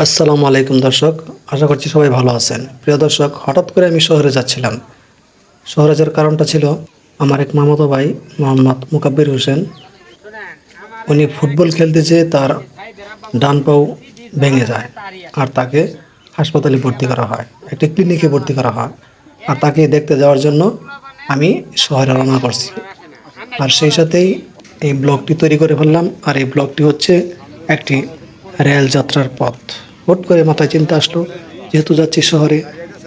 আসসালামু আলাইকুম দর্শক, আশা করছি সবাই ভালো আছেন। প্রিয় দর্শক, হঠাৎ করে আমি শহরে যাচ্ছিলাম। শহরে যাওয়ার কারণটা ছিল আমার এক মামাতো ভাই, মোহাম্মদ মুকাব্বির হোসেন। উনি ফুটবল খেলতে যেয়ে তার ডান পাও ভেঙে যায় আর তাকে হাসপাতালে ভর্তি করা হয়, একটি ক্লিনিকে ভর্তি করা হয়। আর তাকে দেখতে যাওয়ার জন্য আমি শহরে রওনা করছি। আর সেই সাথেই এই ব্লগটি তৈরি করে ফেললাম। আর এই ব্লগটি হচ্ছে একটি রেল যাত্রার পথ। হুট করে মাথায় চিন্তা আসলো, যেহেতু যাচ্ছি শহরে,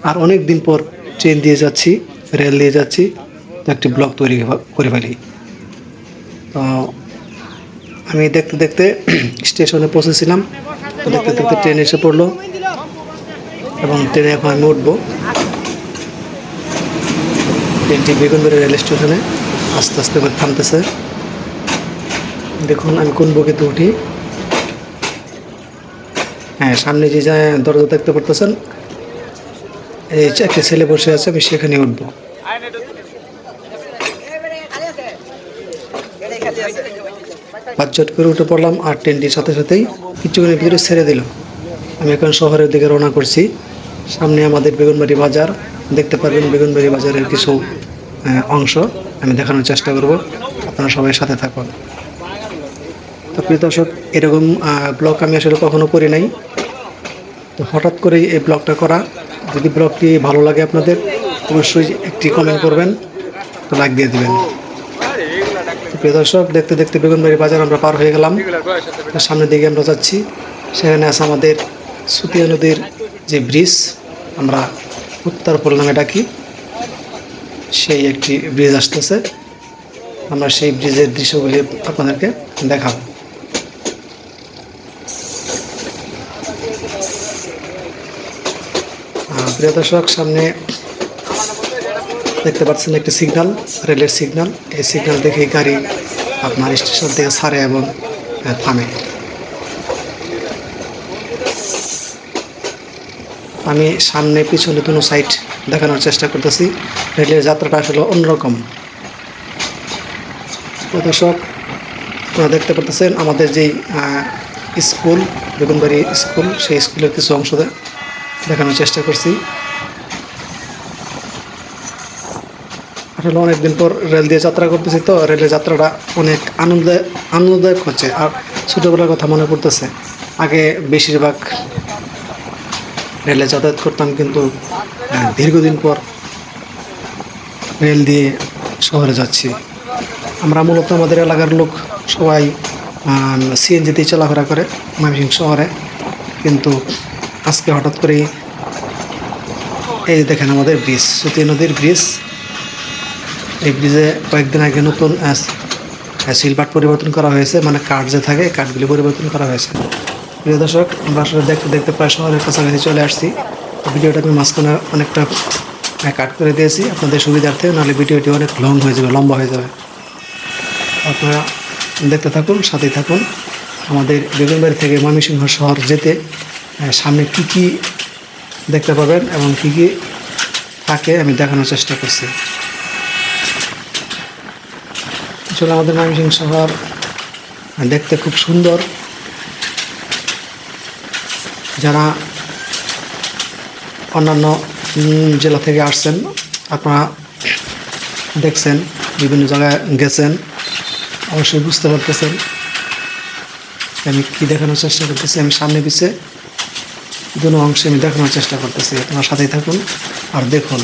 আর অনেক দিন পর ট্রেন দিয়ে যাচ্ছি রেল দিয়ে যাচ্ছি, একটি ব্লগ তৈরি করে ফেলি। তো আমি দেখতে দেখতে স্টেশনে পৌঁছেছিলাম। দেখতে দেখতে ট্রেন এসে পড়ল এবং ট্রেনে এখন আমি উঠবো। ট্রেনটি বেগুনবাড়ি রেল স্টেশনে আস্তে আস্তে করে থামতেছে। দেখুন আমি কোন বগিতে উঠি। হ্যাঁ সামনে যে দরজা দেখতে পারতেছেন, এই একটা ছেলে বসে আছে, আমি সেখানে উঠবো। পাঁচজট করে উঠে পড়লাম, আর ট্রেনটির সাথে সাথেই কিছুক্ষণের ভিতরে ছেড়ে দিল। আমি এখন শহরের দিকে রওনা করছি। সামনে আমাদের বেগুনবাড়ি বাজার। দেখতে পারবেন বেগুনবাড়ি বাজারের কিছু অংশ। আমি দেখানোর চেষ্টা করব। আপনারা সবাই সাথে থাকুন। প্রিয় দর্শক এরকম ব্লগ আমি আসলে কখনো করি নাই। তো হঠাৎ করেই এই ব্লগটা করা, যদি ব্লগটি ভালো লাগে আপনাদের, অবশ্যই একটি কমেন্ট করবেন, তো লাইক দিয়ে দেবেন। প্রিয় দর্শক, দেখতে দেখতে বেগুনবাড়ি বাজার আমরা পার হয়ে গেলাম। সামনের দিকে আমরা যাচ্ছি। সেখানে আছে আমাদের সুতিয়া নদীর যে ব্রিজ আমরা উত্তরপোল নামে ডাকি। সেই একটি ব্রিজ আসতেছে। আমরা সেই ব্রিজের দৃশ্যগুলি আপনাদেরকে দেখাবো। প্রিয় দর্শক, সামনে দেখতে পাচ্ছেন একটি সিগন্যাল, রেলের সিগন্যাল। এই সিগন্যাল দেখে গাড়ি আপনার স্টেশন থেকে ছাড়ে এবং থামে। আমি সামনে পিছনে দুটো সাইড দেখানোর চেষ্টা করতেছি। রেলের যাত্রাটা আসলে অন্যরকম। দর্শক, আপনারা দেখতে পাচ্ছেন আমাদের যেই স্কুল, বেগুনবাড়ি স্কুল, সেই স্কুলের কিছু অংশ দেখানোর চেষ্টা করছি। আসলে অনেকদিন পর রেল দিয়ে যাত্রা করতেছি তো, রেলের যাত্রাটা অনেক আনন্দ, আনন্দদায়ক হচ্ছে। আর ছোটোবেলার কথা মনে পড়তেছে। আগে বেশিরভাগ রেলে যাতায়াত করতাম, কিন্তু দীর্ঘদিন পর রেল দিয়ে শহরে যাচ্ছি। আমরা মূলত আমাদের এলাকার লোক সবাই সিএনজিতেই চলাফেরা করে, ময়মনসিংহ শহরে। কিন্তু আজকে হঠাৎ করেই এই দেখেন আমাদের ব্রিজ, সুতি নদীর ব্রিজ। এই ব্রিজে কয়েকদিন আগে নতুন সিলভার পরিবর্তন করা হয়েছে মানে কাঠ যে থাকে, কাঠগুলি পরিবর্তন করা হয়েছে। প্রিয় দর্শক, আমরা আসলে দেখতে দেখতে প্রায় শহরের কাছাকাছি চলে আসছি। ভিডিওটা আমি মাঝখানে অনেকটা কাট করে দিয়েছি। আপনাদের সুবিধার্থে, নাহলে ভিডিওটি অনেক লং হয়ে যাবে, লম্বা হয়ে যাবে। আপনারা দেখতে থাকুন, সাথেই থাকুন। আমাদের বেগুনবাড়ি থেকে ময়মনসিংহ শহর যেতে সামনে কী কী দেখতে পাবেন এবং কী কী থাকে আমি দেখানোর চেষ্টা করছি। আসলে আমাদের ময়মনসিংহ শহর দেখতে খুব সুন্দর। যারা অন্যান্য জেলা থেকে আসছেন, আপনারা দেখছেন, বিভিন্ন জায়গায় গেছেন, অবশ্যই বুঝতে পারতেছেন। আমি কী দেখানোর চেষ্টা করতেছি? আমি সামনে পিছে দুটো অংশে আমি দেখানোর চেষ্টা করতেছি। আপনার সাথেই থাকুন আর দেখুন।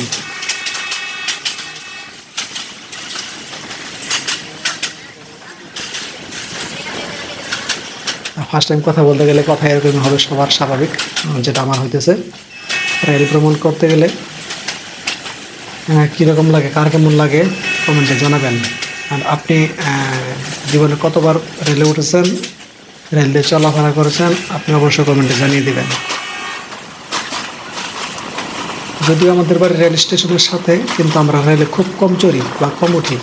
ফার্স্ট টাইম কথা বলতে গেলে কথা এরকম হবে সবার স্বাভাবিক, যেটা আমার হইতেছে। রেল ভ্রমণ করতে গেলে কীরকম লাগে, কার কেমন লাগে কমেন্টে জানাবেন। আর আপনি জীবনে কতবার রেলে উঠেছেন রেল চলাফেরা করেছেন, আপনি অবশ্যই কমেন্টে জানিয়ে দেবেন। যদিও আমাদের বাড়ি রেল স্টেশনের সাথে, কিন্তু আমরা রেলে খুব কম চড়ি বা কম উঠি।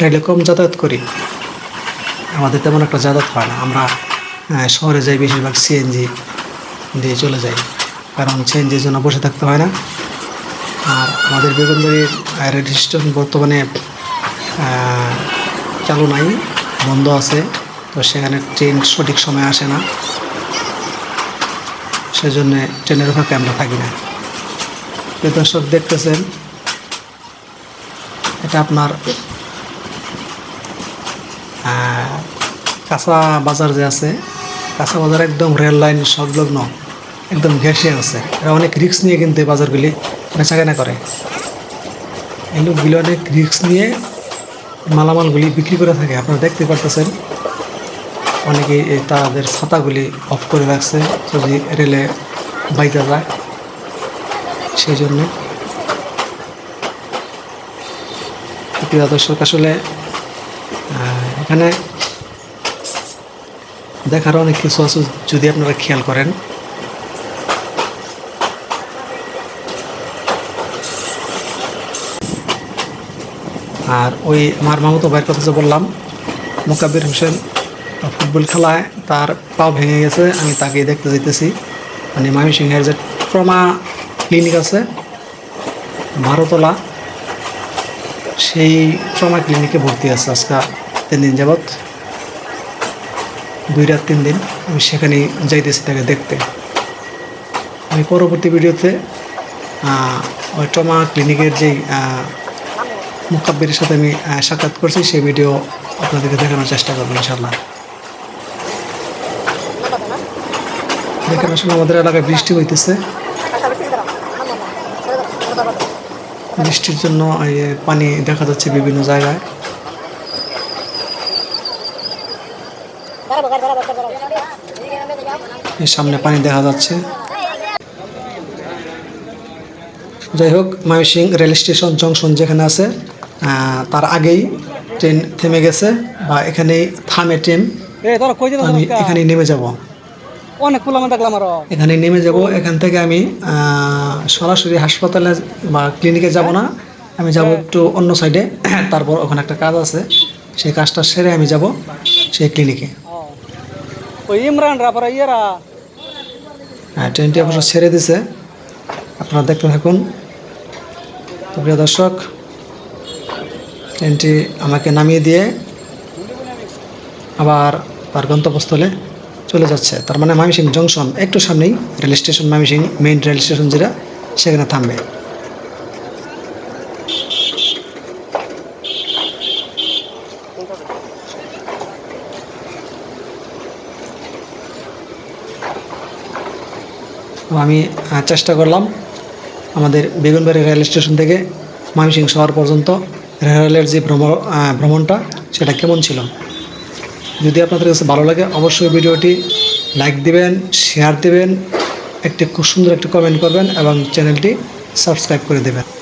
রেলে কম যাতায়াত করি। আমাদের তেমন একটা যাতায়াত হয় না। আমরা শহরে যাই বেশিরভাগ সিএনজি দিয়ে চলে যাই। কারণ সিএনজির জন্য বসে থাকতে হয় না। আর আমাদের বেগুনবাড়ির রেল স্টেশন বর্তমানে চালু নাই, বন্ধ আছে। তো সেখানে ট্রেন সঠিক সময় আসে না। সেজন্য ট্রেনের অপেক্ষায় আমরা থাকি না। দর্শক, দেখতেছেন? এটা আপনার কাঁচা বাজার যে আছে, কাঁচা বাজার একদম রেল লাইন সংলগ্ন, একদম ঘেসে আছে। এরা অনেক রিস্ক নিয়ে কিন্তু এই বাজারগুলি বেচাকেনা করে। এই লোকগুলি অনেক রিক্স নিয়ে মালামালগুলি বিক্রি করে থাকে। আপনারা দেখতে পারতেছেন অনেকে তাদের ছাতাগুলি অফ করে রাখছে যদি রেলে বাইতে যায়। সেই জন্য প্রিয় দর্শক, আসলে এখানে দেখার অনেক কিছু আছে, যদি আপনারা খেয়াল করেন। আর ওই আমার মামতো ভাইয়ের কথা যে বললাম মোকাবির হোসেন ফুটবল খেলায় তার পাও ভেঙে গেছে, আমি তাকে দেখতে যেতেছি মানে মামি সিংহের যে ট্রমা ক্লিনিক আছে ভারতলা সেই ট্রমা ক্লিনিকে ভর্তি আছে আজকে তিন দিন যাবৎ। দুই রাত তিন দিন আমি সেখানেই যাইতেছি তাকে দেখতে। আমি পরবর্তী ভিডিওতে ওই ট্রমা ক্লিনিকের যেই মুকাব্বিরের সাথে আমি সাক্ষাৎ করছি, সেই ভিডিও আপনাদেরকে দেখানোর চেষ্টা করব ইনশাল্লাহ দেখেন আসলে আমাদের এলাকায় বৃষ্টি হইতেছে। বৃষ্টির জন্য পানি দেখা যাচ্ছে বিভিন্ন জায়গায়। সামনে পানি দেখা যাচ্ছে। যাই হোক ময়মনসিং রেল স্টেশন জংশন যেখানে আছে আহ, তার আগেই ট্রেন থেমে গেছে বা এখানেই থামে ট্রেন। আমি এখানেই নেমে যাব। অনেক ফুলামান দেখলাম আরও। এখানে নেমে যাব এখান থেকে আমি সরাসরি হাসপাতালে বা ক্লিনিকে যাব না। আমি যাব একটু অন্য সাইডে তারপর ওখানে একটা কাজ আছে। সেই কাজটা সেরে আমি যাব সেই ক্লিনিকে ও। ওই ইমরান রা পরে ইয়েরা। হ্যাঁ ট্রেনটি অবশ্য ছেড়ে দিছে। আপনারা দেখতে থাকুন। তো প্রিয় দর্শক ট্রেনটি আমাকে নামিয়ে দিয়ে আবার তার গন্তব্যস্থলে চলে যাচ্ছে। তার মানে ময়মনসিং জংশন একটু সামনেই rail station Mymensingh main rail station যেটা, সেখানে থামবে। আমি চেষ্টা করলাম আমাদের বেগুনবাড়ি রেল স্টেশন থেকে ময়মনসিং শহর পর্যন্ত রেলের যে ভ্রমণ ভ্রমণটা, সেটা কেমন ছিল? যদি আপনাদের কাছে ভালো লাগে, অবশ্যই ভিডিওটি লাইক দিবেন শেয়ার দিবেন, একটি খুব সুন্দর একটি কমেন্ট করবেন এবং চ্যানেলটি সাবস্ক্রাইব করে দেবেন।